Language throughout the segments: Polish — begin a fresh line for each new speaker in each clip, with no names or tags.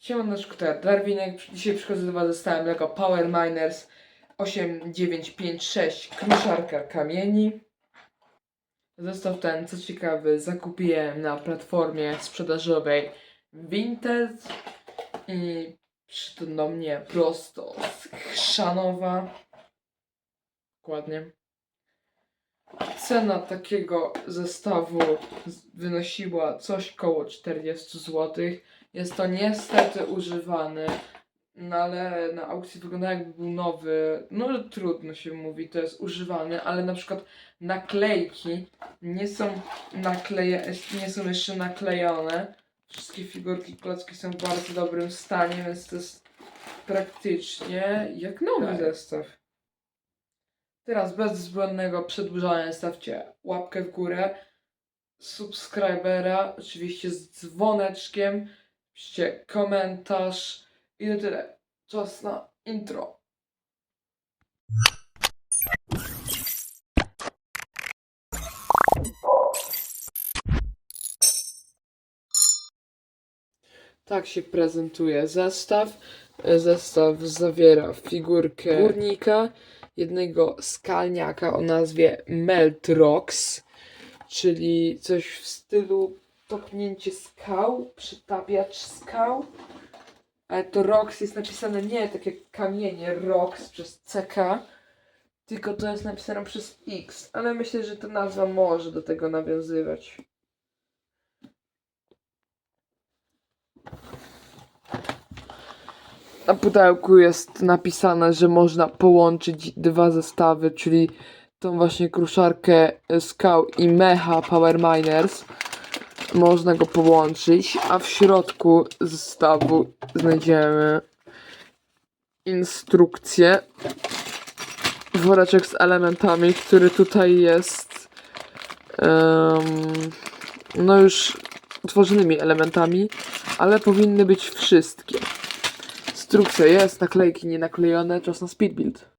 Siemaneczko, to ja Darwinek. Dzisiaj przychodzę do Was ze Lego Power Miners 8956 Kruszarka Kamieni. Zestaw ten, co ciekawe, zakupiłem na platformie sprzedażowej Vinted i przyszedł do mnie prosto z Chrzanowa. Dokładnie. Cena takiego zestawu wynosiła coś koło 40 zł. Jest to niestety używany, no ale na aukcji wygląda jakby był nowy. No trudno się mówi, to jest używany, ale na przykład naklejki nie są nakleje, nie są jeszcze naklejone. Wszystkie figurki klocki są w bardzo dobrym stanie, więc to jest praktycznie jak nowy
Tak.
zestaw. Teraz bez zbędnego przedłużania stawcie łapkę w górę, subskrybera, oczywiście z dzwoneczkiem, piszcie komentarz i to tyle. Czas na intro. Tak się prezentuje zestaw. Zestaw zawiera figurkę górnika, jednego skalniaka o nazwie Meltrox, czyli coś w stylu topnięcie skał, przytapiacz skał. Ale to Rox jest napisane nie tak jak kamienie Rox przez CK, tylko to jest napisane przez X, ale myślę, że ta nazwa może do tego nawiązywać. Na pudełku jest napisane, że można połączyć dwa zestawy, czyli tą właśnie kruszarkę skał i mecha Power Miners. Można go połączyć, a w środku zestawu znajdziemy instrukcję. Woreczek z elementami, który tutaj jest em, no już utworzonymi elementami, ale powinny być wszystkie. Instrukcja jest, naklejki nie naklejone, czas na speed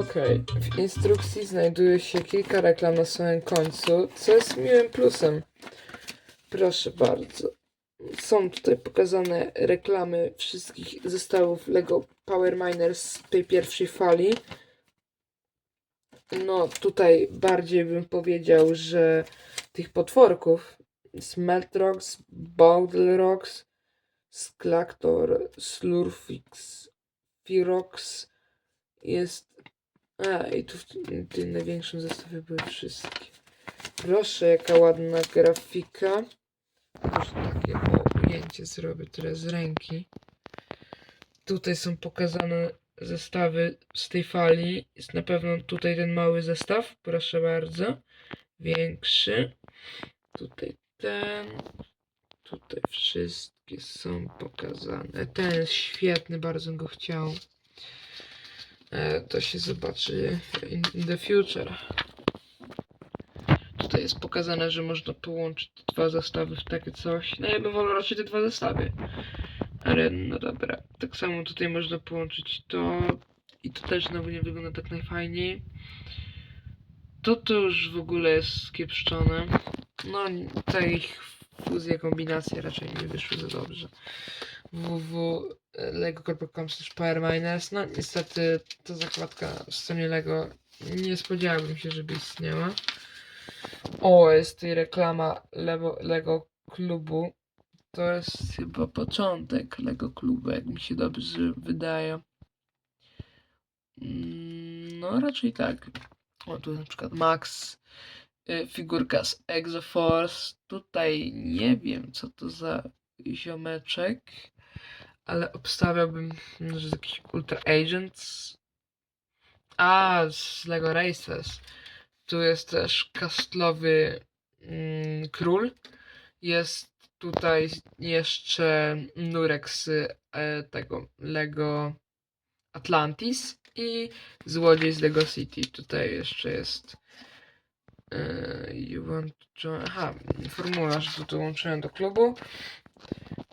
Okej, w instrukcji znajduje się kilka reklam na samym końcu, co jest miłym plusem. Proszę bardzo. Są tutaj pokazane reklamy wszystkich zestawów LEGO Power Miners z tej pierwszej fali. No, tutaj bardziej bym powiedział, że tych potworków Smeltrox, Bowdlerox, Sklactor, Slurfix, Firox jest a, i tu w tym, największym zestawie były wszystkie. Proszę, jaka ładna grafika. Może takie o, ujęcie zrobię teraz z ręki. Tutaj są pokazane zestawy z tej fali. Jest na pewno tutaj ten mały zestaw. Proszę bardzo. Większy. Tutaj ten. Tutaj wszystkie są pokazane. Ten jest świetny, bardzo go chciał. E, to się zobaczy in, the future. Tutaj jest pokazane, że można połączyć dwa zestawy w takie coś. No ja bym wolał raczej te dwa zestawy. Ale no dobra. Tak samo tutaj można połączyć to. I to też znowu nie wygląda tak najfajniej. To to już w ogóle jest skiepszczone. No te ich fuzje, kombinacje raczej nie wyszły za dobrze. Www lego.com Power Miners. No niestety ta zakładka w stronie Lego nie spodziewałbym się, żeby istniała. O, jest tutaj reklama Lego, Lego klubu. To jest chyba początek Lego klubu, jak mi się dobrze wydaje. Mm, No raczej tak. O, tu na przykład Max, y, figurka z Exoforce. Tutaj nie wiem, co to za ziomeczek ale obstawiałbym, że z jakiś Ultra Agents A, z Lego Racers. Tu jest też kastlowy mm, król. Jest tutaj jeszcze nurek z e, tego Lego Atlantis i złodziej z Lego City. Tutaj jeszcze jest e, you want to join... Aha, formularz dołączyłem do klubu.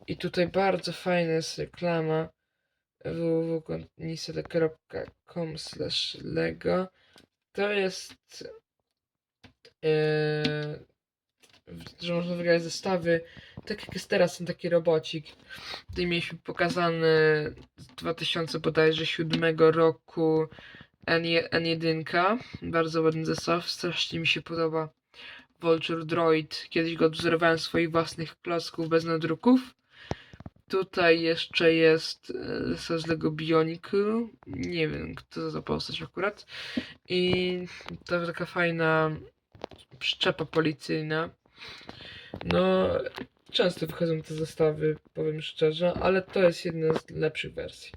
I tutaj bardzo fajna jest reklama www.nisele.com lego. To jest yy, że można wygrać zestawy. Tak jak jest teraz ten taki robocik. Tutaj mieliśmy pokazany z 2000 bodajże 7 roku N1, N1 bardzo ładny zestaw strasznie mi się podoba. Vulture Droid. Kiedyś go odwzorowałem swoich własnych klocków bez nadruków Tutaj jeszcze jest e, zestaw z Lego Bionicle. Nie wiem, kto za postać akurat. I to taka fajna przyczepa policyjna. No, często wychodzą te zestawy, powiem szczerze, ale to jest jedna z lepszych wersji.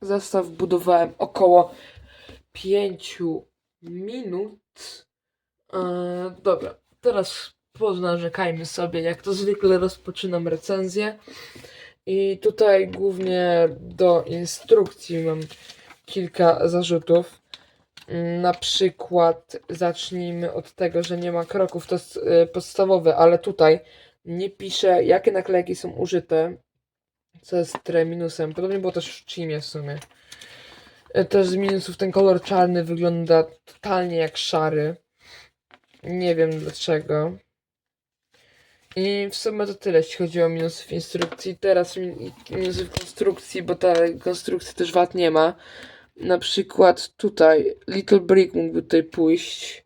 Zestaw budowałem około 5 minut. E, dobra, teraz ponarzekajmy sobie, jak to zwykle rozpoczynam recenzję. I tutaj głównie do instrukcji mam kilka zarzutów. Na przykład zacznijmy od tego, że nie ma kroków, to jest y, podstawowe, ale tutaj nie pisze, jakie naklejki są użyte, co jest minusem. Podobnie było też w Chimie w sumie. Y, Też z minusów ten kolor czarny wygląda totalnie jak szary. Nie wiem dlaczego. I w sumie to tyle, jeśli chodzi o minusy w instrukcji. Teraz min- minusy w konstrukcji, bo ta konstrukcja też wad nie ma. Na przykład tutaj Little Brick mógłby tutaj pójść.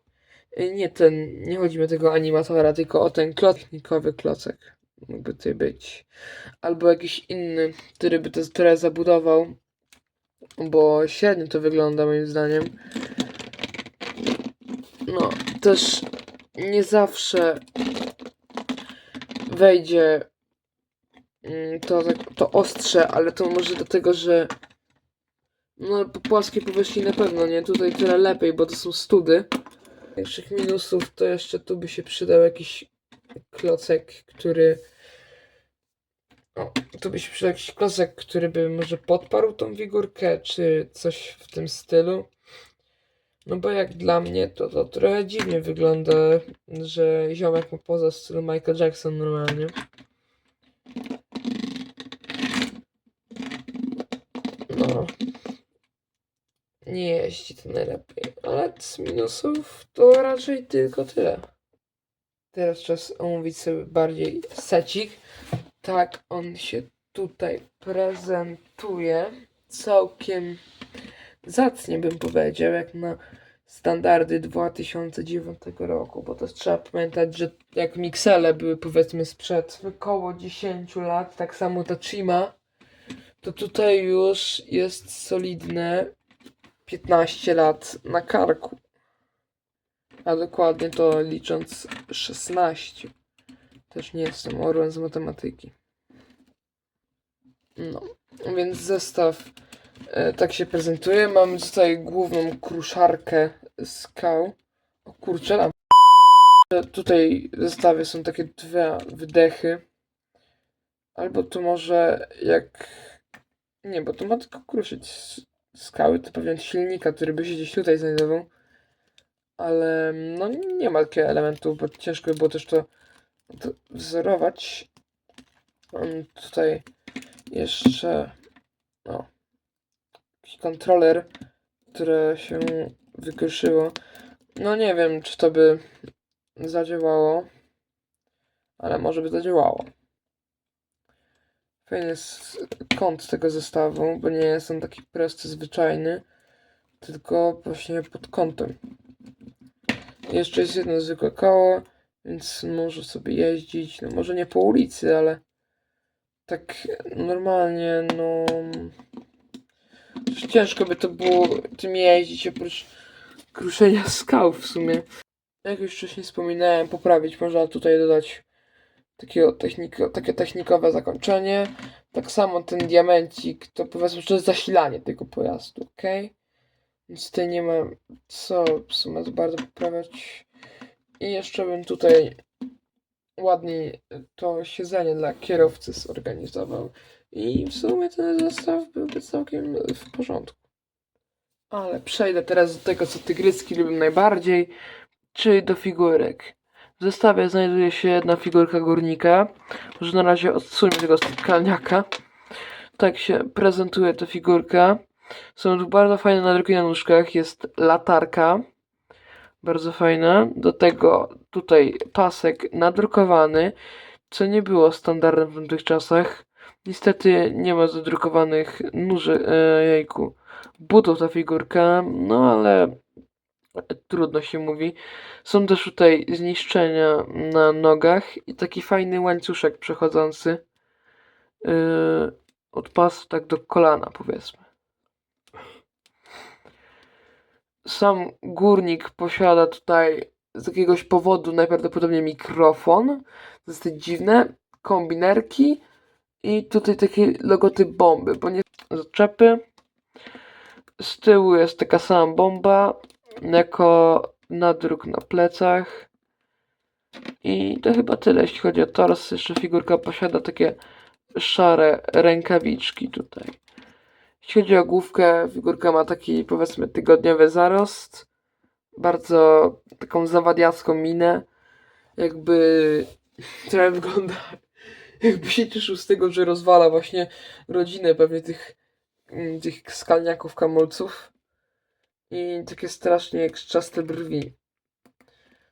Nie ten, nie chodzi mi o tego animatora, tylko o ten klocnikowy klocek. Mógłby tutaj być. Albo jakiś inny, który by to trochę zabudował. Bo średnio to wygląda moim zdaniem. No, też nie zawsze wejdzie mm, to, to ostrze, ale to może dlatego, że no po płaskiej powierzchni na pewno nie, tutaj tyle lepiej, bo to są study. Większych minusów to jeszcze tu by się przydał jakiś klocek, który o, tu by się przydał jakiś klocek, który by może podparł tą figurkę, czy coś w tym stylu. No bo jak dla mnie to, to trochę dziwnie wygląda, że ziomek ma poza stylu Michael Jackson normalnie. No. Nie jeździ to najlepiej, ale z minusów to raczej tylko tyle. Teraz czas omówić sobie bardziej secik. Tak on się tutaj prezentuje. Całkiem zacnie bym powiedział, jak na standardy 2009 roku, bo to trzeba pamiętać, że jak miksele były powiedzmy sprzed około 10 lat, tak samo ta Chima, to tutaj już jest solidne 15 lat na karku. A dokładnie to licząc 16. Też nie jestem orłem z matematyki. No, więc zestaw tak się prezentuje. Mamy tutaj główną kruszarkę skał. O kurczę, tam. Tutaj w zestawie są takie dwa wydechy. Albo tu może jak... Nie, bo tu ma tylko kruszyć skały, to pewnie od silnika, który by się gdzieś tutaj znajdował. Ale no nie ma takiego elementu, bo ciężko by było też to, to wzorować. Mam tutaj jeszcze... O, jakiś kontroler, które się wykruszyło. No nie wiem, czy to by zadziałało, ale może by zadziałało. Fajny jest kąt tego zestawu, bo nie jest on taki prosty, zwyczajny, tylko właśnie pod kątem. Jeszcze jest jedno zwykłe koło, więc może sobie jeździć, no może nie po ulicy, ale tak normalnie, no ciężko by to było tym jeździć oprócz kruszenia skał w sumie. Jak już wcześniej wspominałem, poprawić można tutaj dodać takiego techniko, takie technikowe zakończenie. Tak samo ten diamencik to powiedzmy, że jest zasilanie tego pojazdu, ok? Więc tutaj nie ma co w sumie bardzo poprawiać. I jeszcze bym tutaj ładniej to siedzenie dla kierowcy zorganizował. I w sumie ten zestaw byłby całkiem w porządku. Ale przejdę teraz do tego, co tygryski lubią najbardziej, czyli do figurek. W zestawie znajduje się jedna figurka górnika. Może na razie odsuńmy tego skalniaka. Tak się prezentuje ta figurka. Są tu bardzo fajne nadruki na nóżkach. Jest latarka. Bardzo fajna. Do tego tutaj pasek nadrukowany, co nie było standardem w tamtych czasach. Niestety nie ma zadrukowanych nóży, e, jejku, butów ta figurka, no ale trudno się mówi. Są też tutaj zniszczenia na nogach i taki fajny łańcuszek przechodzący yy, od pasu tak do kolana powiedzmy. Sam górnik posiada tutaj z jakiegoś powodu najprawdopodobniej mikrofon. To jest dziwne. Kombinerki i tutaj taki logotyp bomby, bo nie zaczepy. Z tyłu jest taka sama bomba jako nadruk na plecach. I to chyba tyle, jeśli chodzi o tors. Jeszcze figurka posiada takie szare rękawiczki tutaj. Jeśli chodzi o główkę, figurka ma taki powiedzmy tygodniowy zarost. Bardzo taką zawadiacką minę. Jakby trochę wygląda jakby się cieszył z tego, że rozwala właśnie rodzinę pewnie tych, mm, tych skalniaków kamulców. I takie strasznie krzaczaste brwi.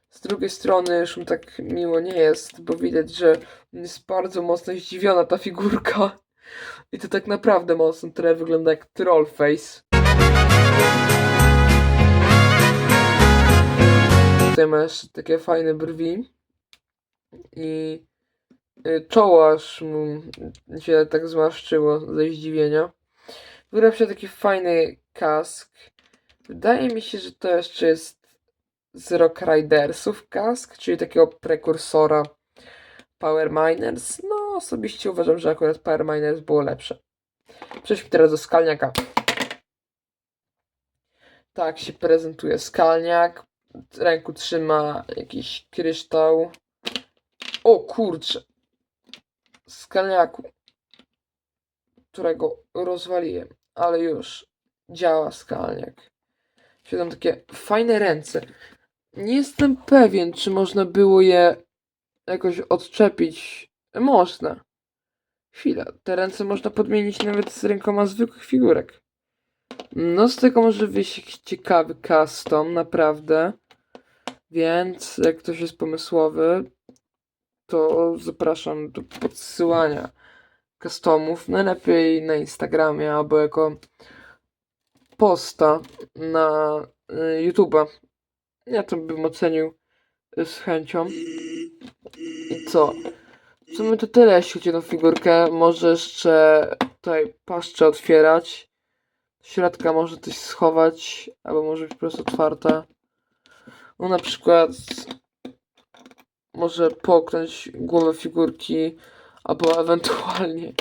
Z drugiej strony już mu tak miło nie jest, bo widać, że jest bardzo mocno zdziwiona ta figurka. I to tak naprawdę mocno wygląda jak troll face. Tutaj masz takie fajne brwi. I czoło aż mu się tak zmarszczyło ze zdziwienia. Wybrał się taki fajny kask. Wydaje mi się, że to jeszcze jest z Rock Ridersów kask, czyli takiego prekursora Power Miners. No, osobiście uważam, że akurat Power Miners było lepsze. Przejdźmy teraz do skalniaka. Tak się prezentuje skalniak. W ręku trzyma jakiś kryształ. O kurczę. Skalniaku. Którego rozwaliłem. Ale już działa skalniak. Siedzą takie fajne ręce. Nie jestem pewien, czy można było je jakoś odczepić. Można. Chwila, te ręce można podmienić nawet z rękoma zwykłych figurek. No z tego może wyjść jakiś ciekawy custom, naprawdę. Więc jak ktoś jest pomysłowy, to zapraszam do podsyłania customów. Najlepiej na Instagramie albo jako posta na y, YouTube'a. Ja to bym ocenił y, z chęcią. I co? W sumie to tyle, jeśli chodzi o tą figurkę. Może jeszcze tutaj paszczę otwierać. Środka może coś schować, albo może być po prostu otwarta. No na przykład może połknąć głowę figurki, albo ewentualnie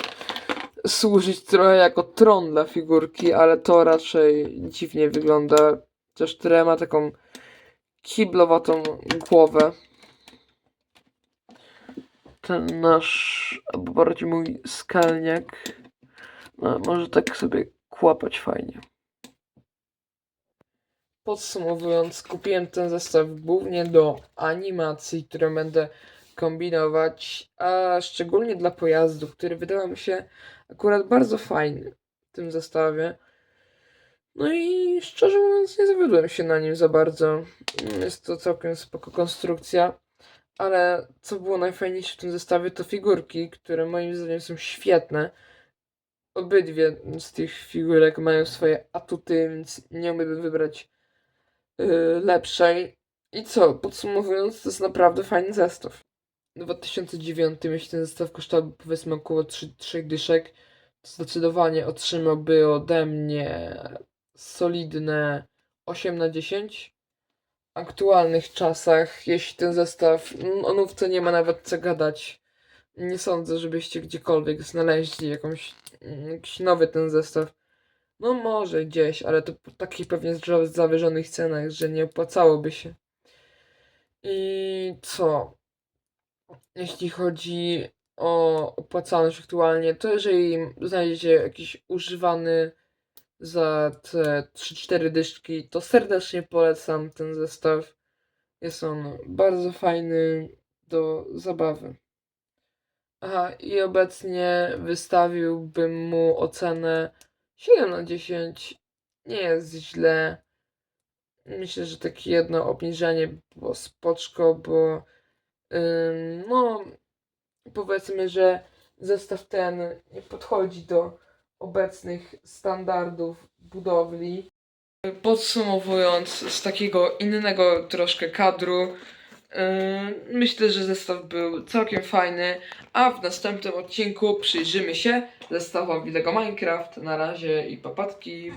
służyć trochę jako tron dla figurki, ale to raczej dziwnie wygląda. Też trochę ma taką kiblowatą głowę. Ten nasz, albo bardziej mój skalniak, no, może tak sobie kłapać fajnie. Podsumowując, kupiłem ten zestaw głównie do animacji, które będę kombinować, a szczególnie dla pojazdu, który wydał mi się akurat bardzo fajny w tym zestawie. No i szczerze mówiąc, nie zawiodłem się na nim za bardzo. Jest to całkiem spoko konstrukcja. Ale co było najfajniejsze w tym zestawie, to figurki, które moim zdaniem są świetne. Obydwie z tych figurek mają swoje atuty, więc nie mógłbym wybrać lepszej. I co, podsumowując, to jest naprawdę fajny zestaw. W 2009, jeśli ten zestaw kosztował powiedzmy około 3, 3 dyszek, to zdecydowanie otrzymałby ode mnie solidne 8 na 10. W aktualnych czasach, jeśli ten zestaw, o nówce nie ma nawet co gadać. Nie sądzę, żebyście gdziekolwiek znaleźli jakąś, mm, jakiś nowy ten zestaw No może gdzieś, ale to po takich pewnie zawyżonych cenach, że nie opłacałoby się. I co? Jeśli chodzi o opłacalność aktualnie, to jeżeli znajdziecie jakiś używany za te 3-4 dyszki, to serdecznie polecam ten zestaw. Jest on bardzo fajny do zabawy. Aha, i obecnie wystawiłbym mu ocenę 7 na 10. Nie jest źle. Myślę, że takie jedno obniżenie było spoczko, bo no powiedzmy, że zestaw ten nie podchodzi do obecnych standardów budowli. Podsumowując, z takiego innego troszkę kadru, myślę, że zestaw był całkiem fajny, a w następnym odcinku przyjrzymy się zestawowi LEGO Minecraft. Na razie i papatki.